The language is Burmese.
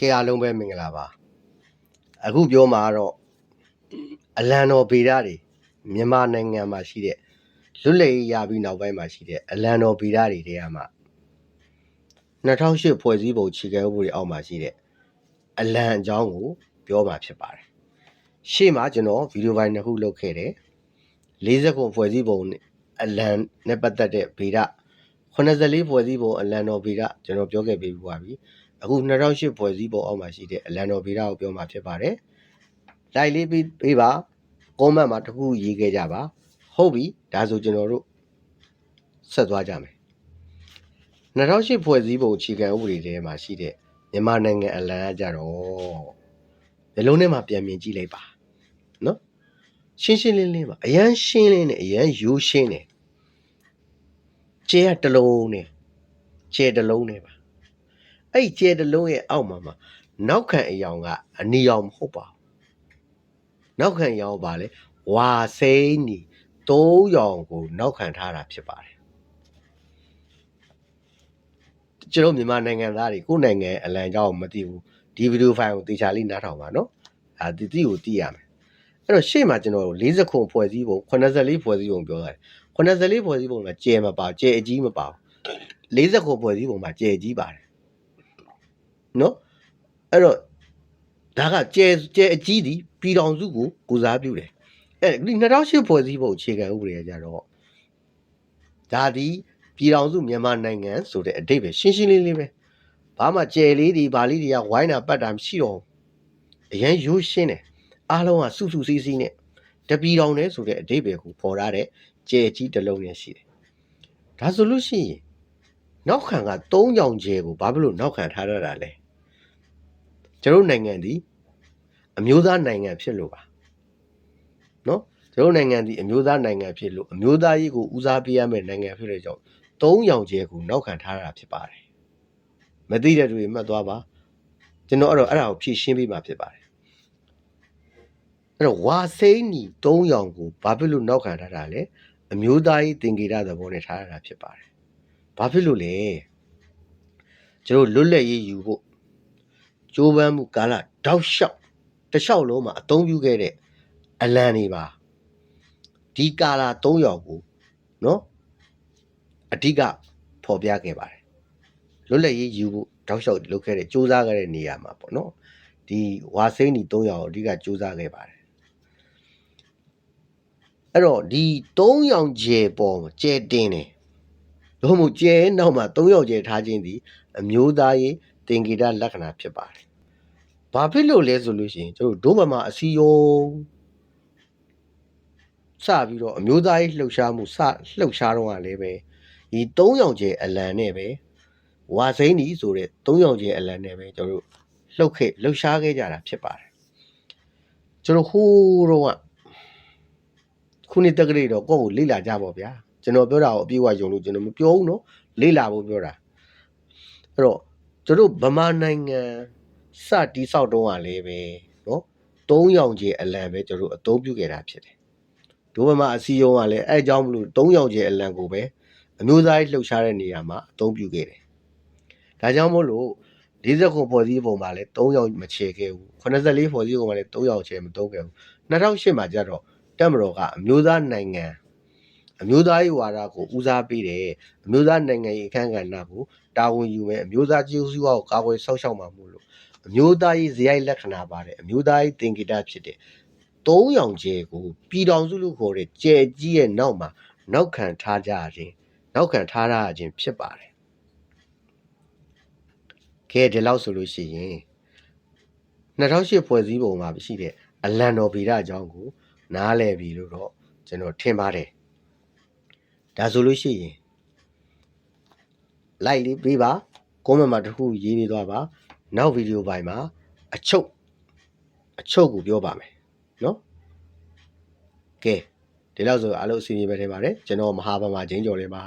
ခေအားလုံးပဲမင်္ဂလာပါအခုပြောမှာကတော့အလံတော်ဗေဒတွေမြန်မာနိုင်ငံမှာရှိတဲ့လွတ်လပ်ရေးရပြီးနောက်ပိုင်းမှာရှိတဲ့အလံတော်ဗေဒတွေတဲကမှ2008ဖွဲ့စည်းပုံခြေကဲဥပဒေအောက်မှာရှိတဲ့အလံအကြောင်းကိုပြောမှာဖြစ်ပါတယ်ရှေ့မှာကျွန်တော်ဗီဒီယိုပိုင်းနှစ်ခုလုပ်ခဲ့တယ်40ခုဖွဲ့စည်းပုံနဲ့အလံနဲ့ပတ်သက်တဲ့ဗေဒ84ဖွဲ့စည်းပုံအလံတော်ဗေဒကျွန်တော်ပြောခဲ့ပြီးပါပြီ အခု2008ဖွဲ့စည်းပုံအောက်မှာရှိတဲ့အလံတော်ဗေဒကိုပြောမှာဖြစ်ပါတယ်။လိုက်လေးပြီးပေးပါကွန်မန့်မှာတစ်ခုရေးခဲ့ကြပါဟုတ်ပြီဒါဆိုကျွန်တော်တို့ဆက်သွားကြမယ်။2008ဖွဲ့စည်းပုံအခြေခံဥပဒေထဲမှာရှိတဲ့မြန်မာနိုင်ငံအလံကကြတော့ဒီလုံးထဲမှာပြန်မြင်ကြည့်လိုက်ပါနော်ရှင်းရှင်းလင်းလင်းပါအရန်ရှင်းလင်းနေအရန်ရိုးရှင်းနေကျဲကတစ်လုံးနဲ့ကျဲတစ်လုံးနဲ့ပါ အဲ့ဒီကျဲတစ်လုံးရဲ့အောက်မှာမှာနောက်ခံအယောင်ကအနီရောင်မဟုတ်ပါဘူးနောက်ခံအယောင်ပါလေဝါစိမ့်နီတိုးရောင်ကိုနောက်ခံထားတာဖြစ်ပါတယ်ကျွန်တော်မြန်မာနိုင်ငံသားတွေကိုယ်နိုင်ငံအလံကြောင်းမသိဘူးဒီဗီဒီယိုဖိုင်ကိုတေချာလေးနားထောင်ပါနော်အာဒီတိကိုသိရမယ်အဲ့တော့ရှေ့မှာကျွန်တော်40ခုဖွဲ့စည်းပုံ84ဖွဲ့စည်းပုံပြောတာ84ဖွဲ့စည်းပုံမှာကျဲမပါကျဲအကြီးမပါဘူး40ခုဖွဲ့စည်းပုံမှာကျဲအကြီးပါတယ် နော်အဲ့တော့ဒါကကျဲကျဲအကြီးဒီပြည်တော်စုကိုကိုစားပြုတယ်အဲ့ဒီ2008ဖွဲ့စည်းပုံအခြေခံဥပဒေကကြတော့ဒါဒီပြည်တော်စုမြန်မာနိုင်ငံဆိုတဲ့အတိတ်ပဲရှင်းရှင်းလင်းလင်းပဲဘာမှကျဲလေးဒီဗာလေးတွေကဝိုင်းတာပတ်တာမရှိတော့ဘူးအရန်ရိုးရှင်းတယ်အားလုံးကစုစုစည်းစည်းနဲ့တပြည်တော်နဲ့ဆိုတဲ့အတိတ်ပဲကိုပေါ်ထားတဲ့ကျဲကြီးတစ်လုံးနဲ့ရှိတယ်ဒါဆိုလို့ရှိရင်နောက်ခံက၃ကြောင်ကျဲကိုဘာဖြစ်လို့နောက်ခံထားရတာလဲ ကျွန်တော်နိုင်ငံဒီအမျိုးသားနိုင်ငံဖြစ်လို့ပါနော်ကျွန်တော်နိုင်ငံဒီအမျိုးသားနိုင်ငံဖြစ်လို့အမျိုးသားရေးကိုဦးစားပေးရမယ့်နိုင်ငံဖြစ်တဲ့ကြောင့်၃ရောင်ကျဲကိုနောက်ခံထားတာဖြစ်ပါတယ်မသိတဲ့သူတွေမှတ်သွားပါကျွန်တော်အဲ့တော့အဲ့ဒါကိုဖြည့်ရှင်းပေးမှာဖြစ်ပါတယ်အဲ့တော့ဝါစိမ့်နီ၃ရောင်ကိုဘာဖြစ်လို့နောက်ခံထားတာလဲအမျိုးသားရေးသင်္ကေတသဘောနဲ့ထားရတာဖြစ်ပါတယ်ဘာဖြစ်လို့လဲကျွန်တော်လွတ်လပ်ရေးယူဖို့ ကြိုးပမ်းမှုကာလတောက်လျှောက်တစ်လျှောက်လုံးမှာအသုံးပြုခဲ့တဲ့အလံတွေပါဒီကာလာ၃ရောင်ကိုနော်အဓိကဖော်ပြခဲ့ပါတယ်လွတ်လပ်ရေးယူဖို့တောက်လျှောက်လုပ်ခဲ့တဲ့စူးစမ်းခဲ့တဲ့နေရာမှာပေါ့နော်ဒီဝါစိမ့်ဒီ၃ရောင်ကိုအဓိကစူးစမ်းခဲ့ပါတယ်အဲ့တော့ဒီ၃ရောင်ကျဲပေါ်ကျဲတင်းတယ်တို့မို့ကျဲနောက်မှာ၃ရောင်ကျဲထားခြင်းဒီအမျိုးသားရေး တင်ဂီတလက္ခဏာဖြစ်ပါတယ်။ဘာဖြစ်လို့လဲဆိုလို့ရှိရင်ကျွန်တော်တို့ဒုဗမာအစီယုံစပြီးတော့အမျိုးသားရေးလှုပ်ရှားမှုစလှုပ်ရှားတော့ကလည်းပဲဒီ၃ရောင်ကျဲအလံနဲ့ပဲဝါစိမ့်ဒီဆိုတဲ့၃ရောင်ကျဲအလံနဲ့ပဲကျွန်တော်တို့လှုပ်ခဲ့လှုပ်ရှားခဲ့ကြတာဖြစ်ပါတယ်။ကျွန်တော်ဟိုးတော့ကခုနှစ်တက္ကရာတော့ကိုယ့်ကိုလေ့လာကြပါဗျာ။ကျွန်တော်ပြောတာကိုအပြည့်အဝယုံလို့ကျွန်တော်မပြောဘူးနော်လေ့လာဖို့ပြောတာ။အဲ့တော့ ကျွန်တော်ဗမာနိုင်ငံစတိဆောက်တုံးကလည်းပဲနော်၃ရောင်ကျဲအလံပဲကျွန်တော်အသုံးပြုခဲ့တာဖြစ်တယ်ဒို့ဗမာအစည်းအရုံးကလည်းအဲအကြောင်းမလို့၃ရောင်ကျဲအလံကိုပဲအမျိုးသားရေးလှုပ်ရှားတဲ့နေရာမှာအသုံးပြုခဲ့တယ်ဒါကြောင့်မို့လို့40ခုဖွဲ့စည်းပုံမှာလည်း3ရောင်မချေခဲ့ဘူး84ဖွဲ့စည်းပုံမှာလည်း3ရောင်ချေမသုံးခဲ့ဘူး2008မှာကျတော့တက်မတော်ကအမျိုးသားနိုင်ငံ အမျိုးသားရေးဝါဒကိုဦးစားပေးတယ်အမျိုးသားနိုင်ငံရေးအခမ်းကဏ္ဍကိုတာဝန်ယူမယ်အမျိုးသားကြီးစုဝါကိုကာကွယ်ဆောက်ရှောက်မှာမို့လို့အမျိုးသားရေးဇယိုက်လက္ခဏာပါတယ်အမျိုးသားရေးသင်္ကေတဖြစ်တဲ့သုံးရောင်ကျဲကိုပြည်တော်စုလို့ခေါ်တဲ့ကျဲကြီးရဲ့နောက်မှာနောက်ခံထားကြခြင်းနောက်ခံထားရခြင်းဖြစ်ပါတယ်ခဲဒီလောက်ဆိုလို့ရှိရင်2008ဖွဲ့စည်းပုံမှာရှိတဲ့အလံတော်ဗီဒအကြောင်းကို နားလည်ပြီလို့တော့ကျွန်တော်ထင်ပါတယ် ဒါဆိုလို့ရှိရင်လိုက်လေးပေးပါကွန်မန့်မှာတစ်ခုရေးပေးသွားပါနောက်ဗီဒီယိုပိုင်းမှာအချုပ်အချုပ်ကိုပြောပါမယ်နော်ကဲဒီလောက်ဆိုအားလုံးအစီအစဉ်ပဲထင်ပါတယ်ကျွန်တော်မဟာဗမာချင်းကျော်လေးပါ